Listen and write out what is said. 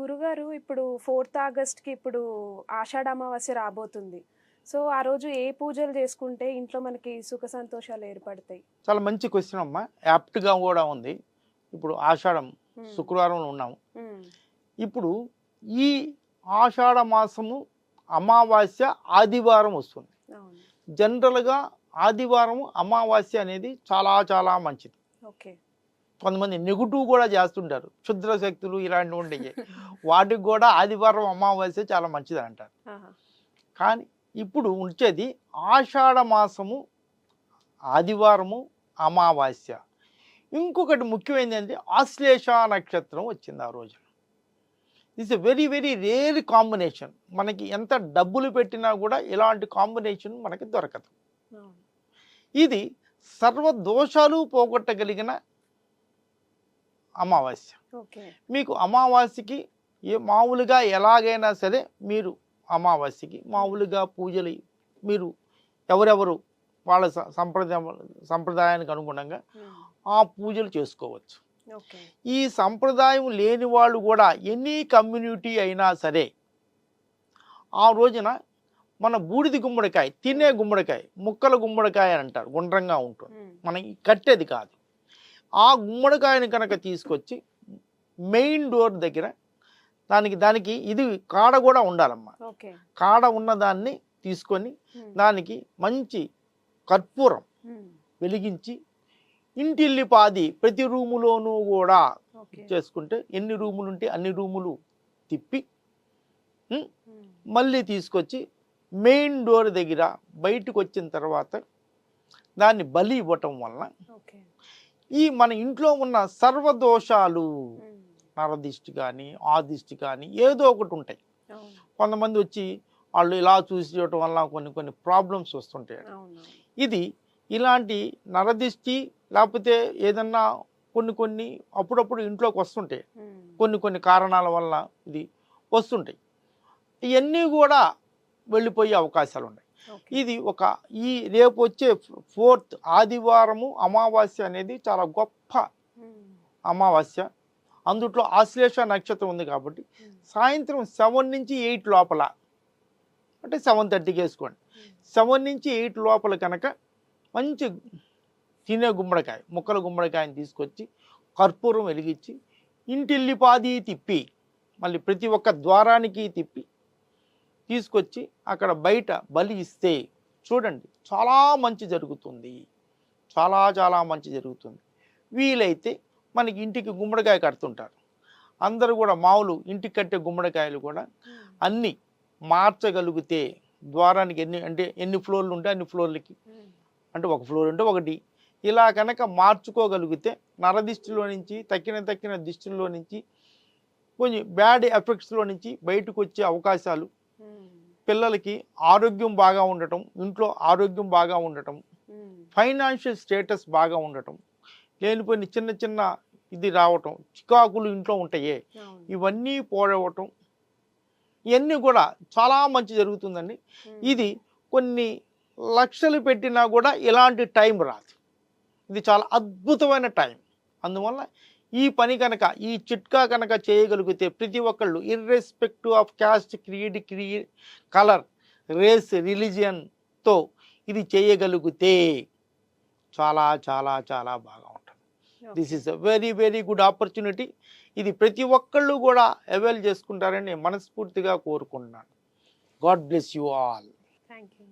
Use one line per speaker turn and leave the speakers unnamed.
గురుగారు ఇప్పుడు ఫోర్త్ ఆగస్ట్కి ఇప్పుడు ఆషాఢ అమావాస్య రాబోతుంది. సో ఆ రోజు ఏ పూజలు చేసుకుంటే ఇంట్లో మనకి సుఖ సంతోషాలు ఏర్పడతాయి?
చాలా మంచి క్వశ్చన్ అమ్మా. యాప్ట్గా కూడా ఉంది. ఇప్పుడు ఆషాఢం
మ్మ్.
శుక్రవారంలో ఉన్నాము. ఇప్పుడు ఈ ఆషాఢ మాసము అమావాస్య ఆదివారం వస్తుంది. జనరల్గా ఆదివారం అమావాస్య అనేది చాలా చాలా మంచిది.
ఓకే.
కొంతమంది నెగిటివ్ కూడా చేస్తుంటారు. క్షుద్ర శక్తులు ఇలాంటివి ఉండేవి వాటికి కూడా ఆదివారం అమావాస్య చాలా మంచిది అంటారు. కానీ ఇప్పుడు ఉంచేది ఆషాఢ మాసము ఆదివారము అమావాస్య. ఇంకొకటి ముఖ్యమైనది ఏంటంటే ఆశ్లేష నక్షత్రం వచ్చింది ఆ రోజు this a very very rare combination మనకి ఎంత డబ్బులు పెట్టినా కూడా ఇలాంటి కాంబినేషన్ మనకి దొరకదు. ఇది సర్వ దోషాలు పోగొట్టగలిగిన అమావాస్య.
ఓకే.
మీకు అమావాస్యకి ఏ మామూలుగా ఎలాగైనా సరే మీరు అమావాస్యకి మామూలుగా పూజలు మీరు ఎవరెవరు వాళ్ళ సంప్రదాయం సంప్రదాయానికి అనుగుణంగా. ఆ పూజలు చేసుకోవచ్చు. ఈ సంప్రదాయం లేని వాళ్ళు కూడా ఎనీ కమ్యూనిటీ అయినా సరే ఆ రోజున మన బూడిది గుమ్మడికాయ తినే గుమ్మడికాయ ముక్కల గుమ్మడికాయ అని అంటారు గుండ్రంగా ఉంటుంది. మనకి కట్టేది కాదు. ఆ గుమ్మడికాయని కనుక తీసుకొచ్చి మెయిన్ డోర్ దగ్గర దానికి దానికి ఇది కాడ కూడా ఉండాలమ్మా కాడ ఉన్న దాన్ని తీసుకొని. దానికి మంచి కర్పూరం. వెలిగించి ఇంటిల్లిపాది ప్రతి రూములోనూ కూడా చేసుకుంటే ఎన్ని రూములు ఉంటే అన్ని రూములు తిప్పి. మళ్ళీ తీసుకొచ్చి మెయిన్ డోర్ దగ్గర బయటకు వచ్చిన తర్వాత దాన్ని బలి ఇవ్వటం వలన ఈ మన ఇంట్లో ఉన్న సర్వదోషాలు. నరదిష్టి కానీ ఆ దిష్టి కానీ ఏదో ఒకటి ఉంటాయి. కొంతమంది వచ్చి వాళ్ళు ఇలా చూసి చేయటం వల్ల కొన్ని కొన్ని ప్రాబ్లమ్స్ వస్తుంటాయి ఇది ఇలాంటి నరదిష్టి లేకపోతే ఏదన్నా కొన్ని కొన్ని అప్పుడప్పుడు ఇంట్లోకి వస్తుంటాయి. కొన్ని కొన్ని కారణాల వల్ల ఇది వస్తుంటాయి. ఇవన్నీ కూడా వెళ్ళిపోయే అవకాశాలు ఉన్నాయి. ఇది ఒక ఈ రేపు వచ్చే ఫోర్త్ ఆదివారము అమావాస్య అనేది చాలా గొప్ప. అమావాస్య అందుట్లో ఆశ్లేష నక్షత్రం ఉంది కాబట్టి. సాయంత్రం సెవెన్ నుంచి ఎయిట్ లోపల అంటే సెవెన్ థర్టీకి వేసుకోండి సెవెన్ నుంచి ఎయిట్ లోపల కనుక మంచి తినే గుమ్మడికాయ ముక్కల గుమ్మడికాయని తీసుకొచ్చి కర్పూరం వెలిగించి ఇంటిల్లిపాది తిప్పి మళ్ళీ ప్రతి ఒక్క ద్వారానికి తిప్పి తీసుకొచ్చి అక్కడ బయట బలి ఇస్తే చూడండి చాలా మంచి జరుగుతుంది. చాలా చాలా మంచి జరుగుతుంది. వీలైతే మనకి ఇంటికి గుమ్మడికాయ కడుతుంటారు. అందరూ కూడా మామూలు ఇంటికి కట్టే గుమ్మడికాయలు కూడా అన్నీ మార్చగలిగితే ద్వారానికి ఎన్ని అంటే ఎన్ని ఫ్లోర్లు ఉంటే అన్ని ఫ్లోర్లకి. అంటే ఒక ఫ్లోర్ ఉంటే ఒకటి. ఇలా కనుక మార్చుకోగలిగితే నరదిష్టిలో నుంచి తక్కిన తక్కిన దిష్టిలో నుంచి కొంచెం బ్యాడ్ ఎఫెక్ట్స్లో నుంచి బయటకు వచ్చే అవకాశాలు పిల్లలకి ఆరోగ్యం బాగా ఉండటం ఇంట్లో ఆరోగ్యం బాగా ఉండటం. ఫైనాన్షియల్ స్టేటస్ బాగా ఉండటం లేనిపోయిన చిన్న చిన్న ఇది రావటం చికాకులు ఇంట్లో ఉంటాయే ఇవన్నీ పోడవటం ఇవన్నీ కూడా చాలా మంచి జరుగుతుందండి. ఇది కొన్ని లక్షలు పెట్టినా కూడా ఇలాంటి టైం రాదు ఇది చాలా అద్భుతమైన టైం అందువల్ల ఈ పని కనుక ఈ చిట్కా కనుక చేయగలిగితే ప్రతి ఒక్కళ్ళు ఇర్రెస్పెక్టివ్ ఆఫ్ క్యాస్ట్ క్రియేట్ క్రియే కలర్ రేస్ రిలీజియన్తో ఇది చేయగలిగితే చాలా చాలా చాలా బాగా ఉంటుంది. This is a very very good opportunity ఇది ప్రతి ఒక్కళ్ళు కూడా అవైల్ చేసుకుంటారని నేను మనస్ఫూర్తిగా కోరుకుంటున్నాను. God bless you all
thank you